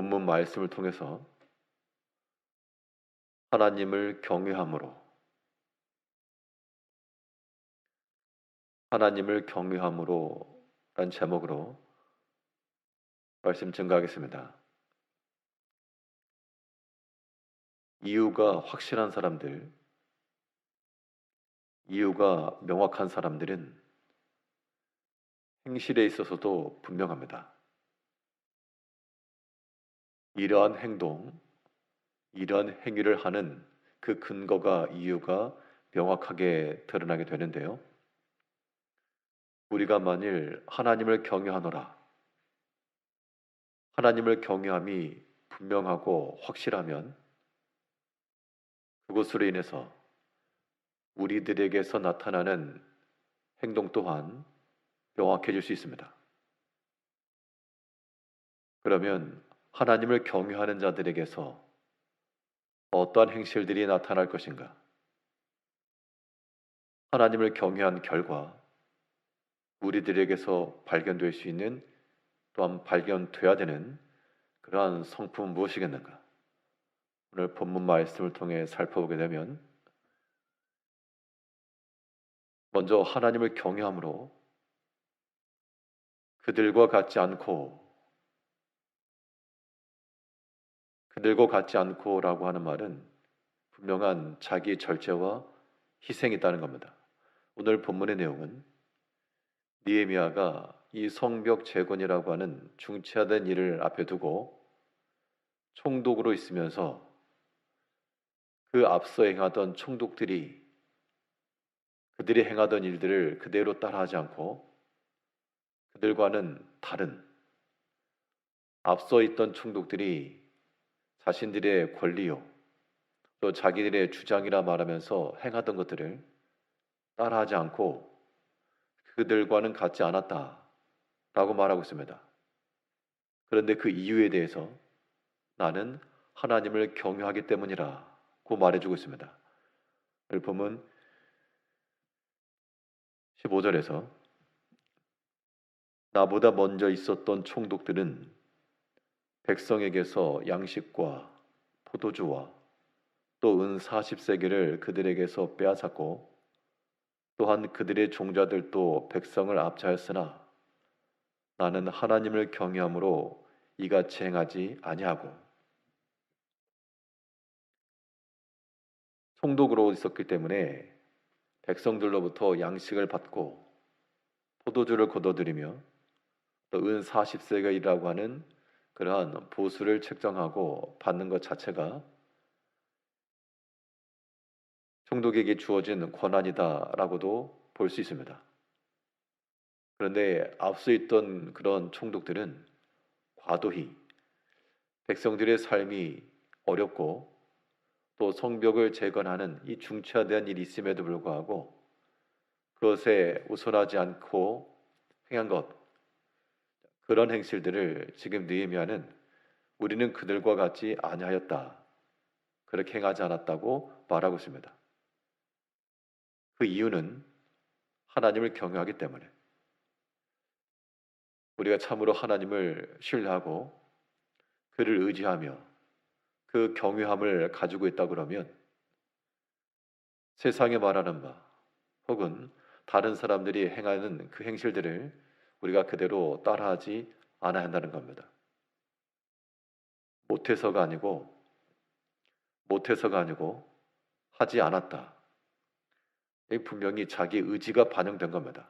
본문 말씀을 통해서 하나님을 경외함으로 하나님을 경외함으로 란 제목으로 말씀 증가하겠습니다. 이유가 확실한 사람들, 이유가 명확한 사람들은 행실에 있어서도 분명합니다. 이러한 행동, 이러한 행위를 하는 그 근거가 이유가 명확하게 드러나게 되는데요. 우리가 만일 하나님을 경외하노라, 하나님을 경외함이 분명하고 확실하면 그것으로 인해서 우리들에게서 나타나는 행동 또한 명확해질 수 있습니다. 그러면 하나님을 경외하는 자들에게서 어떠한 행실들이 나타날 것인가? 하나님을 경외한 결과 우리들에게서 발견될 수 있는 또한 발견돼야 되는 그러한 성품은 무엇이겠는가? 오늘 본문 말씀을 통해 살펴보게 되면 먼저 하나님을 경외함으로 그들과 같지 않고 그들과 같지 않고라고 하는 말은 분명한 자기 절제와 희생이 있다는 겁니다. 오늘 본문의 내용은 니에미아가 이 성벽 재건이라고 하는 중차된 일을 앞에 두고 총독으로 있으면서 그 앞서 행하던 총독들이 그들이 행하던 일들을 그대로 따라하지 않고 그들과는 다른 앞서 있던 총독들이 자신들의 권리요 또 자기들의 주장이라 말하면서 행하던 것들을 따라하지 않고 그들과는 같지 않았다 라고 말하고 있습니다. 그런데 그 이유에 대해서 나는 하나님을 경외하기 때문이라 고 말해주고 있습니다. 보면 15절에서 나보다 먼저 있었던 총독들은 백성에게서 양식과 포도주와 또 은 40세계를 그들에게서 빼앗았고 또한 그들의 종자들도 백성을 압차했으나 나는 하나님을 경외함으로 이같이 행하지 아니하고 총독으로 있었기 때문에 백성들로부터 양식을 받고 포도주를 거둬들이며 또 은 40세겔이라고 하는 그러한 보수를 책정하고 받는 것 자체가 총독에게 주어진 권한이다라고도 볼 수 있습니다. 그런데 앞서 있던 그런 총독들은 과도히 백성들의 삶이 어렵고 또 성벽을 재건하는 이 중차대한 일이 있음에도 불구하고 그것에 우선하지 않고 행한 것 그런 행실들을 지금 느헤미야는 우리는 그들과 같이 아니하였다 그렇게 행하지 않았다고 말하고 있습니다. 그 이유는 하나님을 경외하기 때문에 우리가 참으로 하나님을 신뢰하고 그를 의지하며 그 경외함을 가지고 있다 그러면 세상에 말하는 바 혹은 다른 사람들이 행하는 그 행실들을 우리가 그대로 따라하지 않아야 한다는 겁니다. 못해서가 아니고 못해서가 아니고 하지 않았다. 분명히 자기 의지가 반영된 겁니다.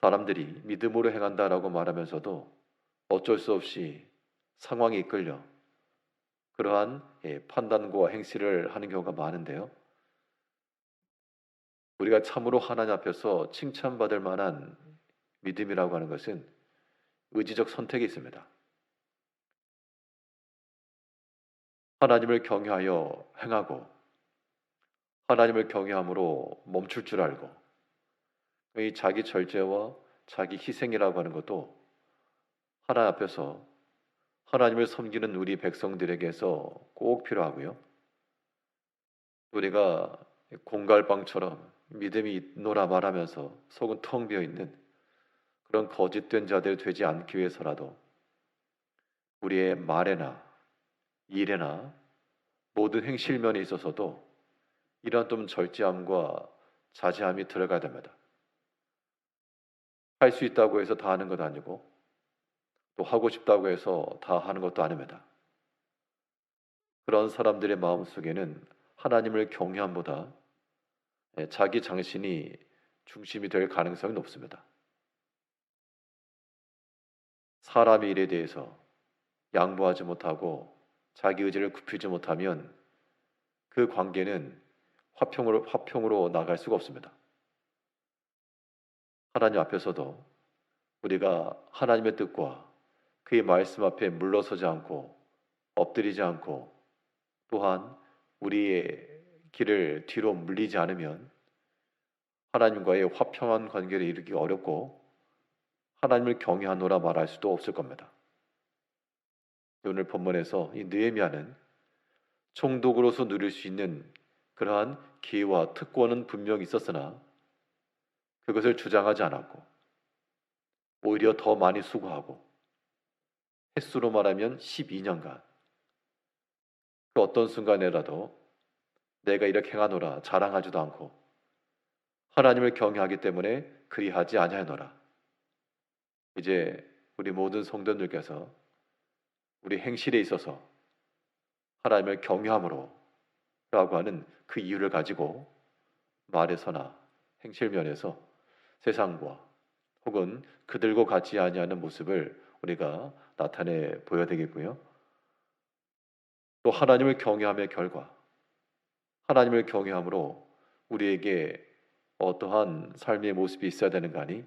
사람들이 믿음으로 행한다라고 말하면서도 어쩔 수 없이 상황이 이끌려 그러한 예, 판단과 행실을 하는 경우가 많은데요. 우리가 참으로 하나님 앞에서 칭찬받을 만한 믿음이라고 하는 것은 의지적 선택이 있습니다. 하나님을 경외하여 행하고 하나님을 경외함으로 멈출 줄 알고 이 자기 절제와 자기 희생이라고 하는 것도 하나 앞에서 하나님을 섬기는 우리 백성들에게서 꼭 필요하고요. 우리가 공갈빵처럼 믿음이 있노라 말하면서 속은 텅 비어 있는 그런 거짓된 자들 되지 않기 위해서라도 우리의 말에나 일에나 모든 행실면에 있어서도 이러한 좀 절제함과 자제함이 들어가야 됩니다. 할 수 있다고 해서 다 하는 것 아니고 또 하고 싶다고 해서 다 하는 것도 아닙니다. 그런 사람들의 마음 속에는 하나님을 경외함보다 예, 자기 장신이 중심이 될 가능성이 높습니다. 사람의 일에 대해서 양보하지 못하고 자기 의지를 굽히지 못하면 그 관계는 화평으로 화평으로 나갈 수가 없습니다. 하나님 앞에서도 우리가 하나님의 뜻과 그의 말씀 앞에 물러서지 않고 엎드리지 않고 또한 우리의 길을 뒤로 물리지 않으면 하나님과의 화평한 관계를 이루기 어렵고 하나님을 경외하노라 말할 수도 없을 겁니다. 오늘 본문에서 이 느헤미야는 총독으로서 누릴 수 있는 그러한 기회와 특권은 분명히 있었으나 그것을 주장하지 않았고 오히려 더 많이 수고하고 횟수로 말하면 12년간 그 어떤 순간에라도 내가 이렇게 행하노라 자랑하지도 않고 하나님을 경외하기 때문에 그리하지 아니하노라 이제 우리 모든 성도들께서 우리 행실에 있어서 하나님을 경외함으로 라고 하는 그 이유를 가지고 말에서나 행실면에서 세상과 혹은 그들과 같지 아니하는 모습을 우리가 나타내 보여야 되겠고요. 또 하나님을 경외함의 결과 하나님을 경외함으로 우리에게 어떠한 삶의 모습이 있어야 되는 거 아니?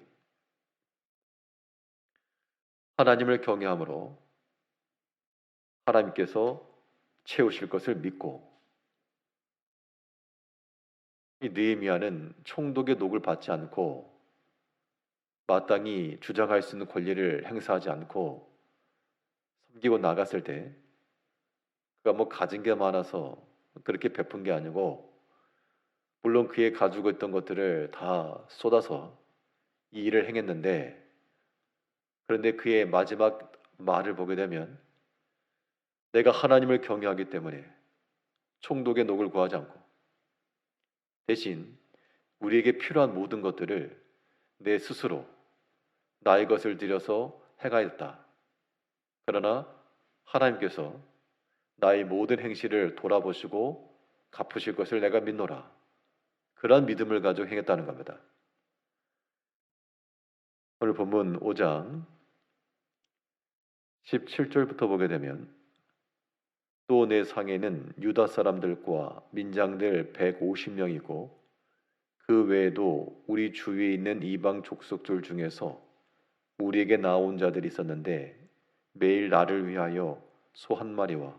하나님을 경외함으로 하나님께서 채우실 것을 믿고 이 느헤미야는 총독의 녹을 받지 않고 마땅히 주장할 수 있는 권리를 행사하지 않고 섬기고 나갔을 때 그가 뭐 가진 게 많아서 그렇게 베푼 게 아니고 물론 그의 가지고 있던 것들을 다 쏟아서 이 일을 행했는데 그런데 그의 마지막 말을 보게 되면 내가 하나님을 경외하기 때문에 총독의 녹을 구하지 않고 대신 우리에게 필요한 모든 것들을 내 스스로 나의 것을 들여서 행하였다. 그러나 하나님께서 나의 모든 행실을 돌아보시고 갚으실 것을 내가 믿노라. 그러한 믿음을 가지고 행했다는 겁니다. 오늘 본문 5장 17절부터 보게 되면 또 내 상에는 유다 사람들과 민장들 150명이고 그 외에도 우리 주위에 있는 이방 족속들 중에서 우리에게 나온 자들이 있었는데 매일 나를 위하여 소 한 마리와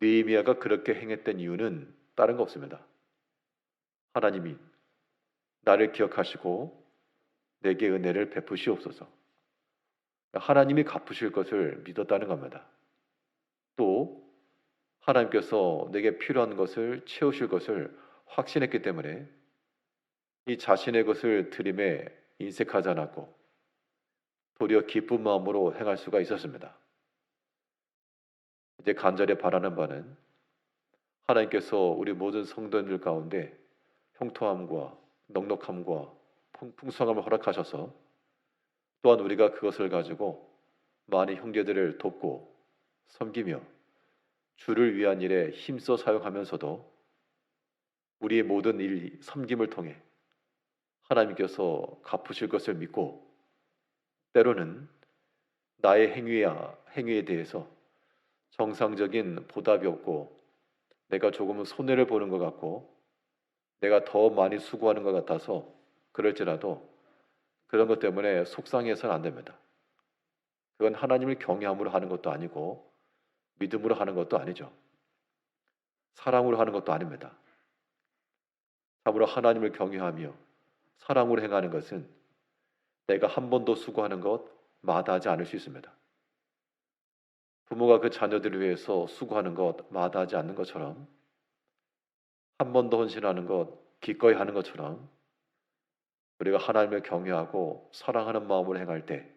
느헤미야가 그렇게 행했던 이유는 다른 거 없습니다. 하나님이 나를 기억하시고 내게 은혜를 베푸시옵소서. 하나님이 갚으실 것을 믿었다는 겁니다. 또 하나님께서 내게 필요한 것을 채우실 것을 확신했기 때문에 이 자신의 것을 드림에 인색하지 않았고 도리어 기쁜 마음으로 행할 수가 있었습니다. 이제 간절히 바라는 바는 하나님께서 우리 모든 성도들 가운데 형통함과 넉넉함과 풍성함을 허락하셔서 또한 우리가 그것을 가지고 많은 형제들을 돕고 섬기며 주를 위한 일에 힘써 사용하면서도 우리의 모든 일 섬김을 통해 하나님께서 갚으실 것을 믿고 때로는 나의 행위야 행위에 대해서 정상적인 보답이 없고 내가 조금은 손해를 보는 것 같고 내가 더 많이 수고하는 것 같아서 그럴지라도 그런 것 때문에 속상해서는 안 됩니다. 그건 하나님을 경외함으로 하는 것도 아니고 믿음으로 하는 것도 아니죠. 사랑으로 하는 것도 아닙니다. 참으로 하나님을 경외하며 사랑으로 행하는 것은 내가 한 번 더 수고하는 것 마다하지 않을 수 있습니다. 부모가 그 자녀들을 위해서 수고하는 것 마다하지 않는 것처럼 한 번 더 헌신하는 것 기꺼이 하는 것처럼 우리가 하나님을 경외하고 사랑하는 마음으로 행할 때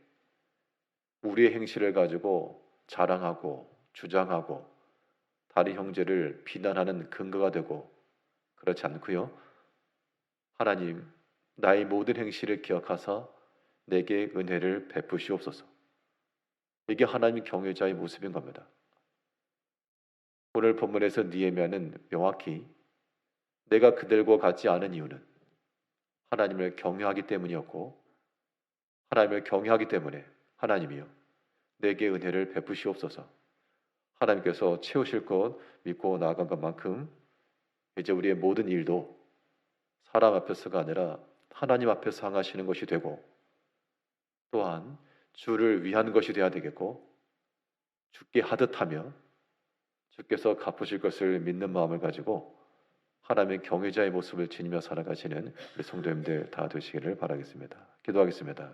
우리의 행실을 가지고 자랑하고 주장하고 다른 형제를 비난하는 근거가 되고 그렇지 않고요. 하나님 나의 모든 행실을 기억하사 내게 은혜를 베푸시옵소서. 이게 하나님 경외자의 모습인 겁니다. 오늘 본문에서 니에미아는 명확히 내가 그들과 같지 않은 이유는 하나님을 경외하기 때문이었고 하나님을 경외하기 때문에 하나님이요 내게 은혜를 베푸시옵소서. 하나님께서 채우실 것 믿고 나아간 것만큼 이제 우리의 모든 일도 사람 앞에서가 아니라 하나님 앞에서 항하시는 것이 되고 또한 주를 위한 것이 되어야 되겠고 죽게 하듯 하며 주께서 갚으실 것을 믿는 마음을 가지고 하나님의 경외자의 모습을 지니며 살아가시는 우리 성도님들 다 되시기를 바라겠습니다. 기도하겠습니다.